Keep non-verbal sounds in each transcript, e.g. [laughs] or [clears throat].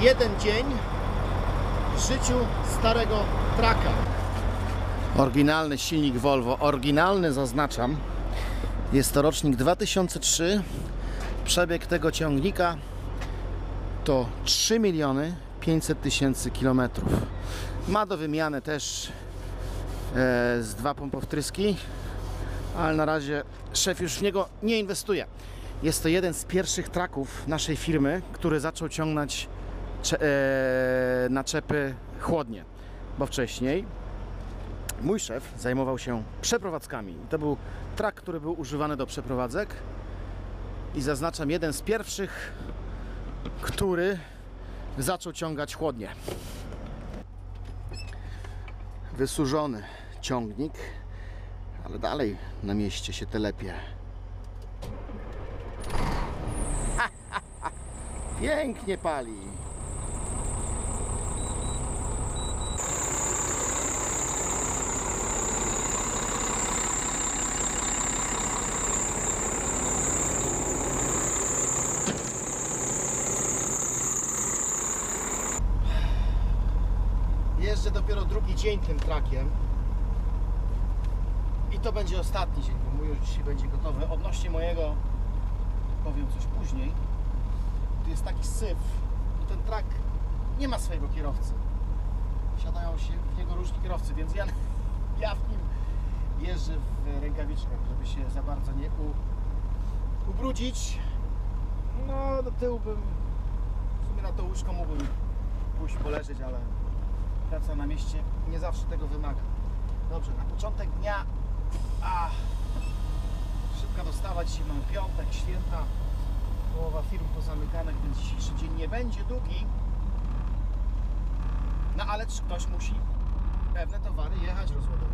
jeden dzień w życiu starego traka. Oryginalny silnik Volvo, oryginalny zaznaczam. Jest to rocznik 2003. Przebieg tego ciągnika to 3 miliony 500 tysięcy kilometrów. Ma do wymiany też e, z dwa pompowtryski, ale na razie szef już w niego nie inwestuje. Jest to jeden z pierwszych traków naszej firmy, który zaczął ciągnąć naczepy chłodnie, bo wcześniej mój szef zajmował się przeprowadzkami. To był trak, który był używany do przeprowadzek i zaznaczam jeden z pierwszych, który zaczął ciągać chłodnie. Wysłużony ciągnik, ale dalej na mieście się telepie. [laughs] Pięknie pali. Dopiero drugi dzień tym trakiem. I to będzie ostatni dzień, bo mój już dzisiaj będzie gotowy. Odnośnie mojego powiem coś później. Tu jest taki syf. Ten trak nie ma swojego kierowcy. Siadają się w niego różni kierowcy, więc ja, [laughs] ja w nim jeżdżę w rękawiczkach, żeby się za bardzo nie u, ubrudzić. No do tyłu bym w sumie na to łóżko mógłbym pójść poleżeć, ale praca na mieście nie zawsze tego wymaga. Dobrze, na początek dnia a, szybka dostawa, dzisiaj mamy piątek, święta, połowa firm pozamykanych, więc dzisiejszy dzień nie będzie długi. No ale ktoś musi pewne towary jechać, rozładować.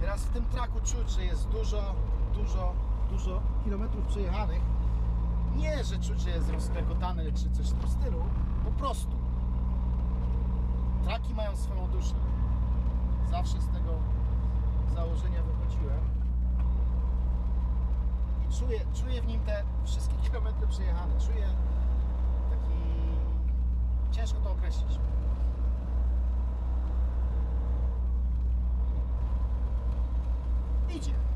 Teraz w tym traku czuć, że jest dużo, dużo, dużo kilometrów przejechanych. Nie, że czuć, że jest rozklekotany czy coś w tym stylu, po prostu. Traki mają swoją duszę. Zawsze z tego założenia wychodziłem. I czuję, czuję w nim te wszystkie [laughs] kilometry przejechane. Czuję taki... Ciężko to określić. Idzie.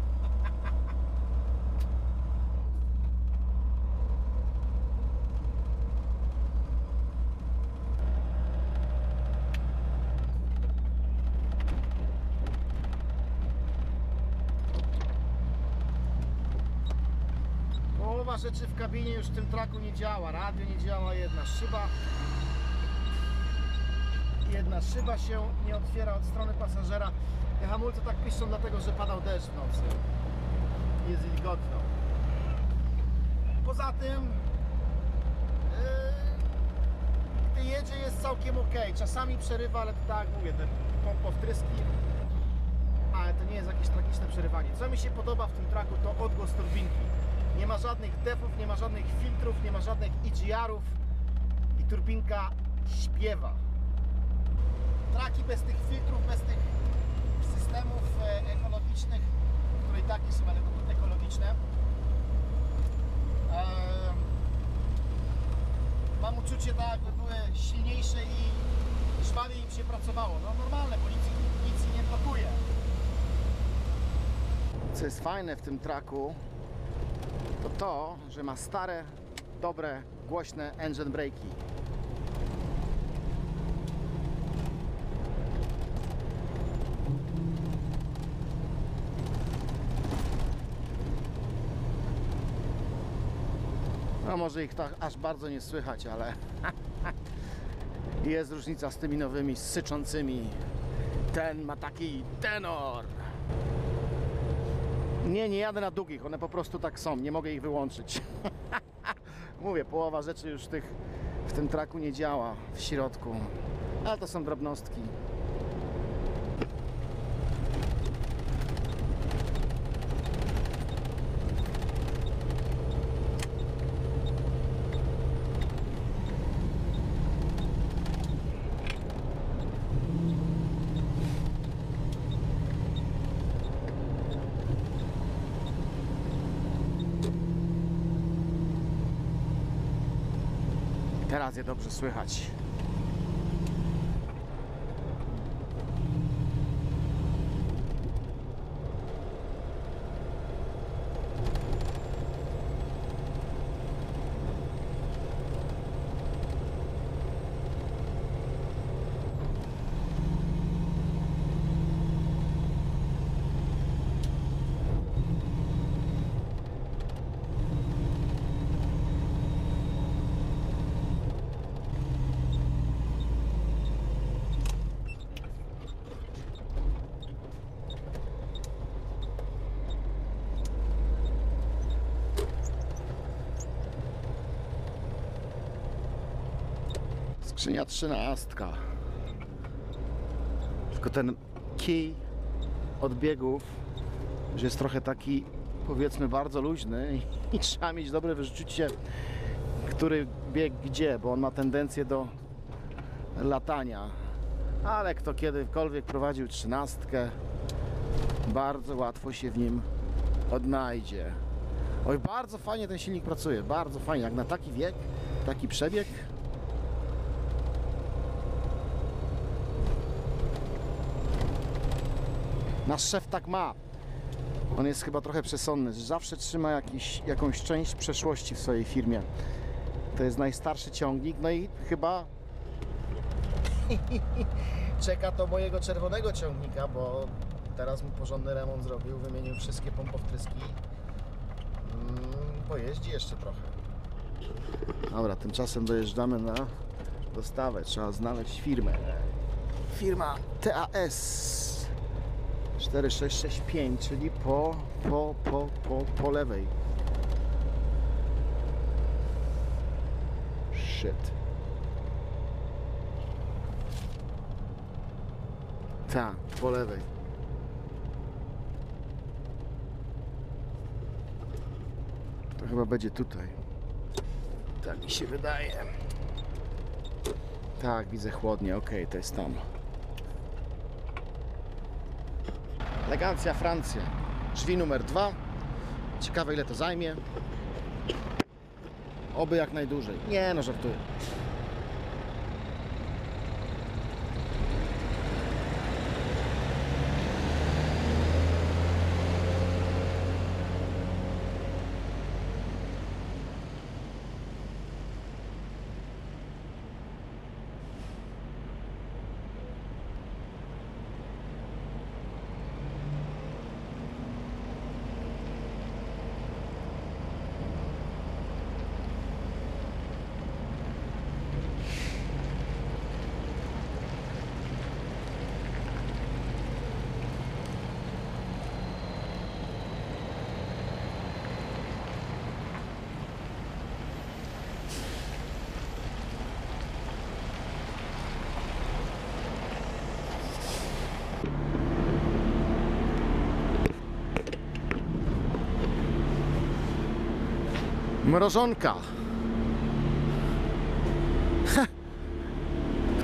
Rzeczy w kabinie już w tym traku nie działa. Radio nie działa, jedna szyba. Jedna szyba się nie otwiera od strony pasażera. Te hamulce tak piszczą dlatego, że padał deszcz w nocy. Jest wilgotno. Poza tym yy, gdy jedzie jest całkiem ok. Czasami przerywa, ale tak mówię, te pompowtryski ale to nie jest jakieś tragiczne przerywanie. Co mi się podoba w tym traku to odgłos turbinki. Nie ma żadnych defów, nie ma żadnych filtrów, nie ma żadnych EGR-ów i turbinka śpiewa. Traki bez tych filtrów, bez tych systemów e, ekologicznych, które i tak nie są eko- ekologiczne. Mam uczucie tak, jakby były silniejsze i żwawiej im się pracowało. No normalne, bo nic, nic nie blokuje. Co jest fajne w tym traku, to to, że ma stare, dobre, głośne engine brake'i. No może ich tak aż bardzo nie słychać, ale [laughs] jest różnica z tymi nowymi syczącymi. Ten ma taki tenor. Nie, nie jadę na długich, one po prostu tak są, nie mogę ich wyłączyć. [laughs] Mówię, połowa rzeczy już tych w tym traku nie działa w środku, ale to są drobnostki. Teraz je dobrze słychać. Skrzynia trzynastka. Tylko ten kij odbiegów że jest trochę taki powiedzmy bardzo luźny i, [laughs] i trzeba mieć dobre wyczucie, który bieg gdzie, bo on ma tendencję do latania. Ale kto kiedykolwiek prowadził trzynastkę, bardzo łatwo się w nim odnajdzie. Oj, bardzo fajnie ten silnik pracuje, bardzo fajnie, jak na taki wiek, taki przebieg. Nasz szef tak ma. On jest chyba trochę przesądny. Zawsze trzyma jakiś, jakąś część przeszłości w swojej firmie. To jest najstarszy ciągnik, no i chyba [laughs] czeka to mojego czerwonego ciągnika, bo teraz mu porządny remont zrobił, wymienił wszystkie pompowtryski. Mm, pojeździ jeszcze trochę. Dobra, tymczasem dojeżdżamy na dostawę. Trzeba znaleźć firmę. Firma TAS 4665, czyli po, po, po, po, po lewej. Shit. Tak, po lewej. To chyba będzie tutaj. Tak mi się wydaje. Tak, widzę chłodnie. Ok, to jest tam. Elegancja Francja. Drzwi numer dwa. Ciekawe ile to zajmie. Oby jak najdłużej. Nie no, żartuję. Mrożonka.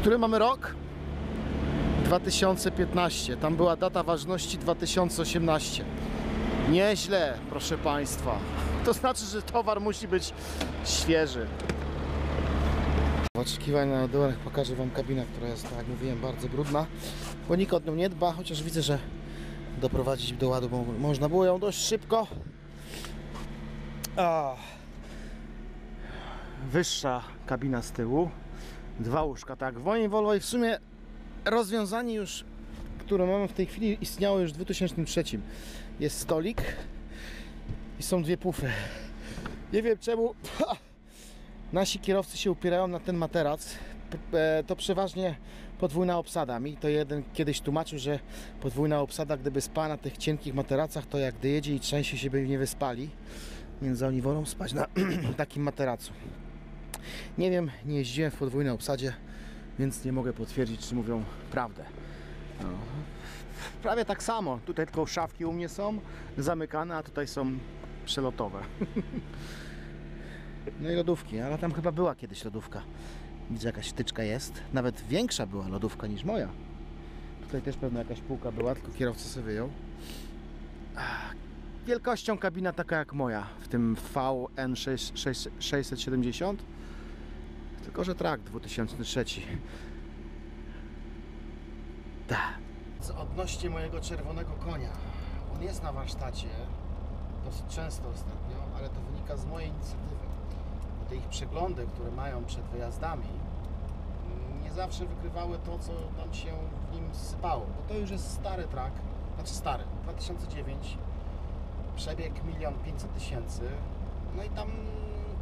Który mamy rok? 2015. Tam była data ważności 2018. Nieźle, proszę Państwa. To znaczy, że towar musi być świeży. W oczekiwaniu na dole pokażę Wam kabinę, która jest, tak jak mówiłem, bardzo brudna, bo nikt o nią nie dba, chociaż widzę, że doprowadzić do ładu bo można było ją dość szybko. Ah wyższa kabina z tyłu, dwa łóżka, tak. W moim Volvo i w sumie rozwiązanie już, które mamy w tej chwili istniało już w 2003. Jest stolik i są dwie pufy. Nie wiem czemu nasi kierowcy się upierają na ten materac. E, to przeważnie podwójna obsada. Mi to jeden kiedyś tłumaczył, że podwójna obsada, gdyby spała na tych cienkich materacach, to jak gdy jedzie i trzęsie się, by nie wyspali. Więc oni wolą spać na [clears throat] takim materacu. Nie wiem, nie jeździłem w podwójnej obsadzie, więc nie mogę potwierdzić, czy mówią prawdę. No. Prawie tak samo. Tutaj tylko szafki u mnie są zamykane, a tutaj są przelotowe. [laughs] No i lodówki, ale tam chyba była kiedyś lodówka. Widzę, jakaś wtyczka jest. Nawet większa była lodówka niż moja. Tutaj też pewno jakaś półka była, tylko kierowca sobie wyjął. Wielkością kabina taka jak moja, w tym VN670 Tylko, że trak 2003. Tak. Odnośnie mojego czerwonego konia. On jest na warsztacie dosyć często ostatnio, ale to wynika z mojej inicjatywy. Bo te ich przeglądy, które mają przed wyjazdami, nie zawsze wykrywały to, co tam się w nim sypało. Bo to już jest stary trak, znaczy stary, 2009, przebieg 1 500 tysięcy. No i tam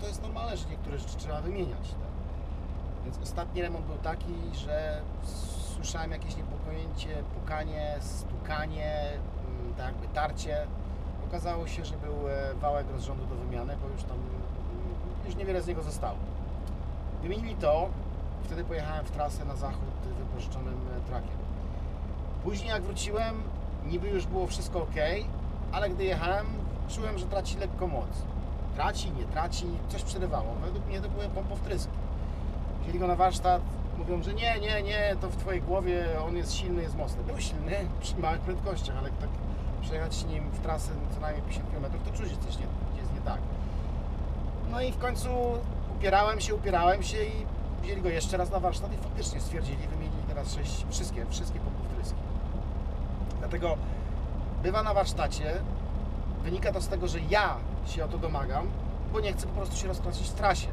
to jest normalne, że niektóre rzeczy trzeba wymieniać. Tak? Więc ostatni remont był taki, że słyszałem jakieś niepokojęcie, pukanie, stukanie, mm, tak jakby tarcie. Okazało się, że był e, wałek rozrządu do wymiany, bo już tam mm, już niewiele z niego zostało. Wymienili to, wtedy pojechałem w trasę na zachód wypożyczonym e, trakiem. Później jak wróciłem, niby już było wszystko ok, ale gdy jechałem, czułem, że traci lekko moc. Traci, nie traci, coś przerywało. Według mnie to były pompowtryski. Wzięli go na warsztat, mówią, że nie, nie, nie, to w Twojej głowie on jest silny, jest mocny. Był silny przy małych prędkościach, ale tak przejechać nim w trasę co najmniej 50 km, to czuć, że coś nie, jest nie tak. No i w końcu upierałem się, upierałem się i wzięli go jeszcze raz na warsztat i faktycznie stwierdzili, wymienili teraz sześć, wszystkie, wszystkie pompowtryski. Dlatego bywa na warsztacie, wynika to z tego, że ja się o to domagam, bo nie chcę po prostu się rozkręcić w trasie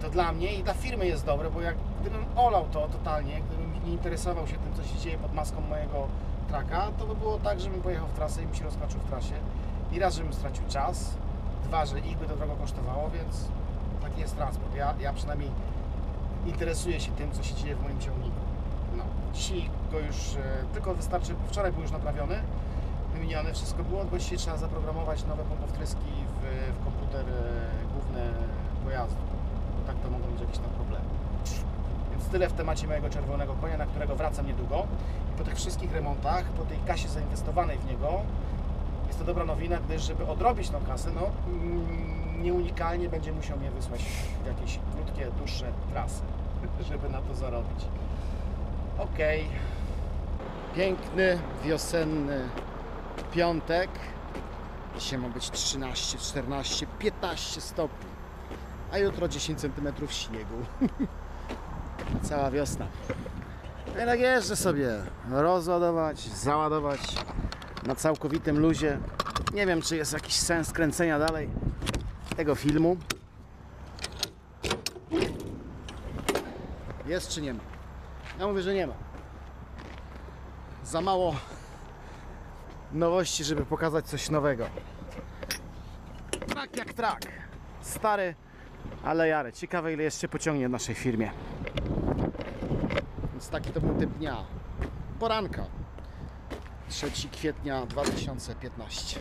to dla mnie i dla firmy jest dobre, bo jak gdybym olał to totalnie, gdybym nie interesował się tym, co się dzieje pod maską mojego traka, to by było tak, żebym pojechał w trasę i bym się rozkraczył w trasie. I raz, żebym stracił czas, dwa, że ich by to drogo kosztowało, więc taki jest transport. Ja, ja przynajmniej interesuję się tym, co się dzieje w moim ciągniku. No, dzisiaj go już e, tylko wystarczy, wczoraj był już naprawiony, wymienione wszystko było, bo dzisiaj trzeba zaprogramować nowe pompowtryski w, w komputer e, główny pojazdu tak to mogą być jakieś tam problemy. Więc tyle w temacie mojego czerwonego konia, na którego wracam niedługo. I po tych wszystkich remontach, po tej kasie zainwestowanej w niego, jest to dobra nowina, gdyż żeby odrobić tą kasę, no mm, nieunikalnie będzie musiał mnie wysłać w jakieś krótkie, dłuższe trasy, [laughs] żeby na to zarobić. Ok. Piękny, wiosenny piątek. Dzisiaj ma być 13, 14, 15 stopni a jutro 10 cm śniegu. [laughs] Cała wiosna. No i tak jeżdżę sobie rozładować, załadować na całkowitym luzie. Nie wiem, czy jest jakiś sens kręcenia dalej tego filmu. Jest czy nie ma? Ja mówię, że nie ma. Za mało nowości, żeby pokazać coś nowego. Tak jak trak. Stary ale Jarę, ciekawe ile jeszcze pociągnie w naszej firmie. Więc taki to był typ dnia. Poranka. 3 kwietnia 2015.